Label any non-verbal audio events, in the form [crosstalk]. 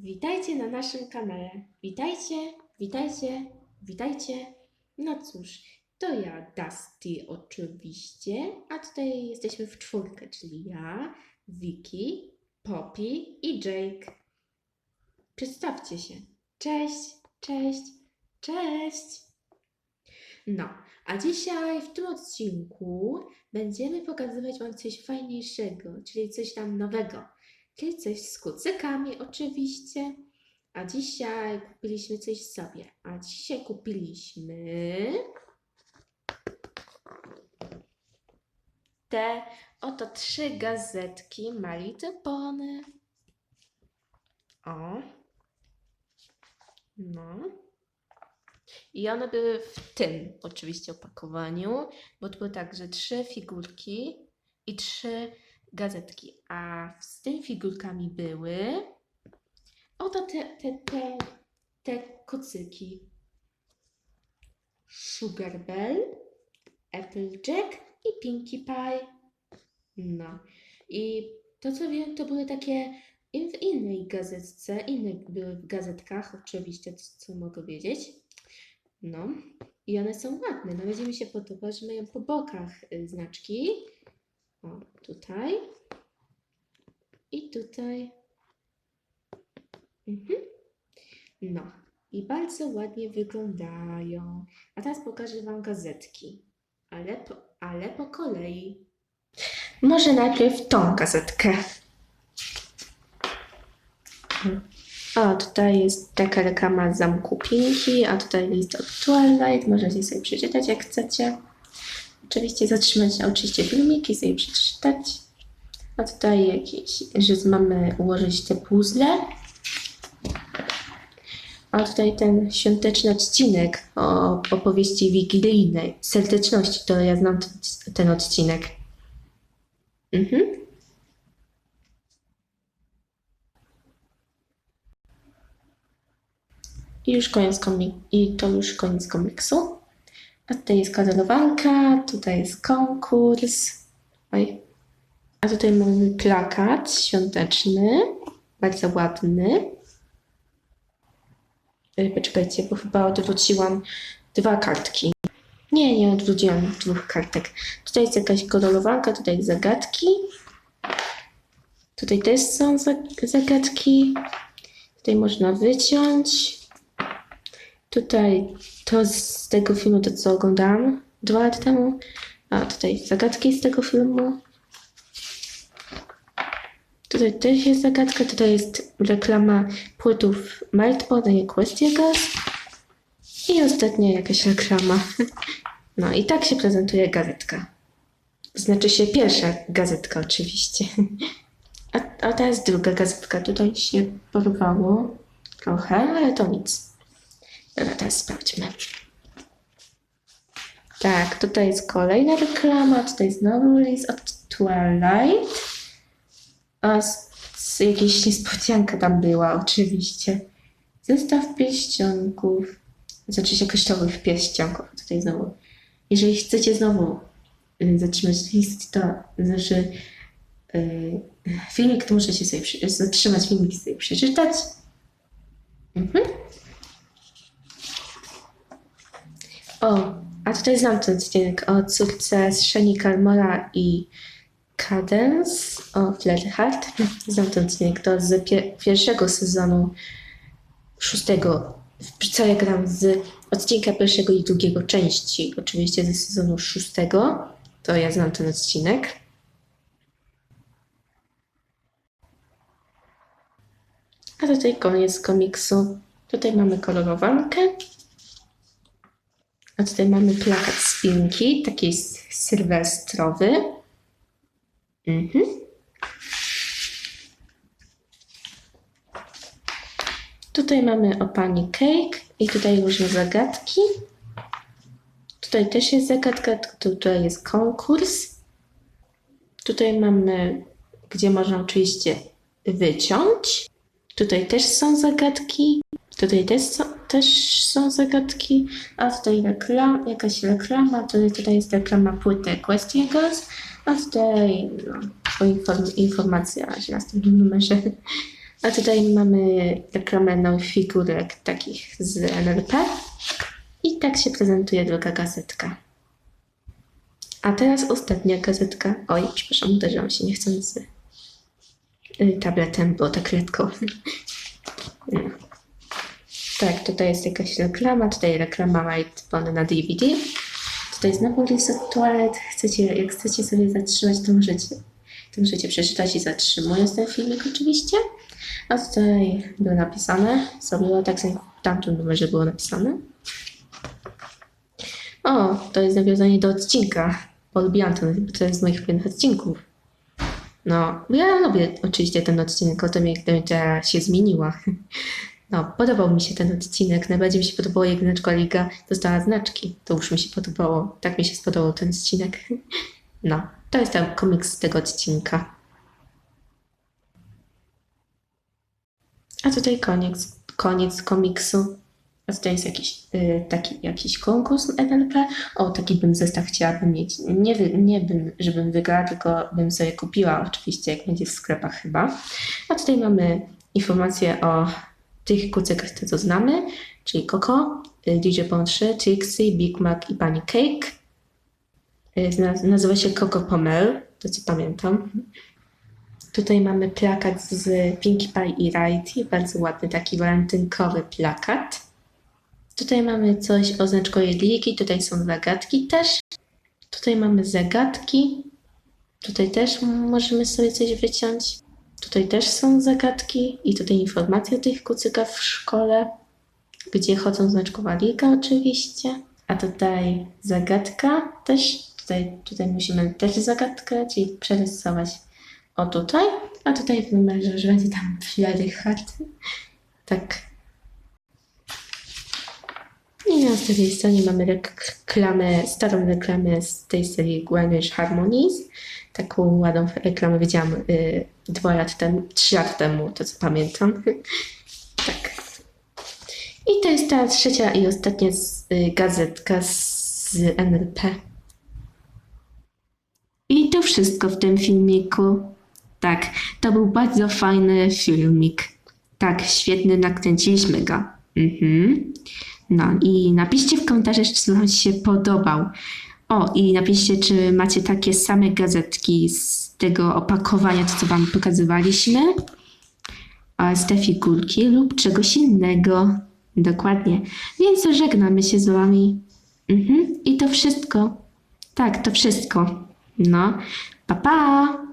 Witajcie na naszym kanale. Witajcie, witajcie, witajcie. No cóż, to ja, Dusty oczywiście, a tutaj jesteśmy w czwórkę, czyli ja, Vicky, Poppy i Jake. Przedstawcie się. Cześć, cześć, cześć. No, a dzisiaj w tym odcinku będziemy pokazywać Wam coś fajniejszego, czyli coś tam nowego. Coś z kucykami oczywiście. A dzisiaj kupiliśmy coś sobie. A dzisiaj kupiliśmy te oto trzy gazetki Pony. O. No. I one były w tym oczywiście opakowaniu, bo to były także trzy figurki i trzy gazetki. A z tymi figurkami były oto te, te, te, te kocyki. Sugar Bell, Applejack i Pinkie Pie. No. I to co wiem, to były takie w innej gazetce, inne były w gazetkach, oczywiście, co, co mogę wiedzieć. No. I one są ładne. Nawet mi się podoba, że mają po bokach y, znaczki. O, tutaj. I tutaj. Mhm. No. I bardzo ładnie wyglądają. A teraz pokażę Wam gazetki. Ale po, ale po kolei. Może najpierw tą gazetkę. O, tutaj jest taka reklama z zamku Pinki, a tutaj list od Twilight. Możecie sobie przeczytać jak chcecie. Oczywiście zatrzymać oczywiście filmiki, sobie przeczytać. A tutaj jakieś, że mamy ułożyć te puzzle. A tutaj ten świąteczny odcinek o opowieści wigilijnej, serdeczności, to ja znam ten, odcinek. Mhm. I już koniec i to już koniec komiksu. A tutaj jest kadrowanka, tutaj jest konkurs. Oj. A tutaj mamy plakat świąteczny, bardzo ładny. Poczekajcie, bo chyba odwróciłam dwa kartki. Nie, nie odwróciłam dwóch kartek. Tutaj jest jakaś kolorowanka, tutaj zagadki. Tutaj też są za- zagadki. Tutaj można wyciąć. Tutaj to z tego filmu, to co oglądałam dwa lata temu. A tutaj zagadki z tego filmu. Tutaj też jest zagadka. Tutaj jest reklama płytów Maltpone i Question Girls. I ostatnia jakaś reklama. [laughs] No i tak się prezentuje gazetka. Znaczy się pierwsza gazetka oczywiście. [laughs] A, a jest druga gazetka. Tutaj się porwało trochę, ale to nic. Teraz sprawdźmy. Tak, tutaj jest kolejna reklama, tutaj znowu list od Twilight. A z, z niespodzianka tam była, oczywiście. Zestaw pierścionków. Znaczy się kryształowych pierścionków. Tutaj znowu. Jeżeli chcecie znowu y, zatrzymać list, to znaczy y, filmik, to możecie sobie zatrzymać filmik i sobie przeczytać. Mhm. O, a tutaj znam ten odcinek o córce z Shani i Cadence o Flatheart. [laughs] Znam ten odcinek, to z pie- pierwszego sezonu szóstego. Co ja gram z odcinka pierwszego i drugiego części, oczywiście ze sezonu szóstego. To ja znam ten odcinek. A tutaj koniec komiksu. Tutaj mamy kolorowankę. A tutaj mamy plakat z Pinki, taki sylwestrowy. Mhm. Tutaj mamy o pani Cake i tutaj różne zagadki. Tutaj też jest zagadka, tutaj jest konkurs. Tutaj mamy, gdzie można oczywiście wyciąć. Tutaj też są zagadki. Tutaj też są, też są zagadki. A tutaj reklam, jakaś reklama. Tutaj, tutaj jest reklama płyty Question Girls. A tutaj no, inform, informacja o następnym numerze. A tutaj mamy reklamę nowych figurek takich z NLP. I tak się prezentuje druga gazetka. A teraz ostatnia gazetka. Oj, przepraszam, uderzyłam się niechcący tabletem, bo tak lekko. [laughs] Tak, tutaj jest jakaś reklama, tutaj reklama Bond na DVD. Tutaj znowu list od toalet. Chcecie, jak chcecie sobie zatrzymać, to możecie, to możecie przeczytać i zatrzymując ten filmik oczywiście. A tutaj było napisane, sobie tak samo w tamtym numerze było napisane. O, to jest nawiązanie do odcinka. Polubiłam bo to jest z moich ulubionych odcinków. No, ja lubię oczywiście ten odcinek o tym, jak Demetra się zmieniła. No, podobał mi się ten odcinek. Najbardziej mi się podobało, jak Liga dostała znaczki. To już mi się podobało. Tak mi się spodobał ten odcinek. No, to jest ten komiks tego odcinka. A tutaj koniec, koniec komiksu. A tutaj jest jakiś y, taki jakiś konkurs NLP. O, taki bym zestaw chciałabym mieć. Nie, wy, nie bym, żebym wygrała, tylko bym sobie kupiła oczywiście, jak będzie w sklepach chyba. A tutaj mamy informacje o tych kucykach, te co znamy, czyli Coco, DJ Pon 3, Trixie, Big Mac i Pani Cake. Y, naz- Nazywa się Coco Pomel, to co pamiętam. Tutaj mamy plakat z Pinkie Pie i Rarity, bardzo ładny taki walentynkowy plakat. Tutaj mamy coś o ligi, tutaj są zagadki też. Tutaj mamy zagadki. Tutaj też możemy sobie coś wyciąć. Tutaj też są zagadki i tutaj informacje o tych kucykach w szkole, gdzie chodzą znaczkowa liga oczywiście. A tutaj zagadka też. Tutaj, tutaj musimy też zagadkę, czyli przerysować o tutaj. A tutaj w numerze, że będzie tam Friday Heart. Tak. Na drugiej stronie mamy reklamę, starą reklamę z tej serii Greenwich Harmonies. Taką ładną reklamę widziałam y, dwa lat temu, trzy lat temu, to co pamiętam. [laughs] tak. I to jest ta trzecia i ostatnia z, y, gazetka z NLP. I to wszystko w tym filmiku. Tak, to był bardzo fajny filmik. Tak, świetny, nakręciliśmy go. Mhm. No i napiszcie w komentarzach, czy Wam się podobał. O, i napiszcie, czy macie takie same gazetki z tego opakowania, to co Wam pokazywaliśmy, z te figurki lub czegoś innego. Dokładnie. Więc żegnamy się z Wami. Mhm. I to wszystko. Tak, to wszystko. No, pa pa!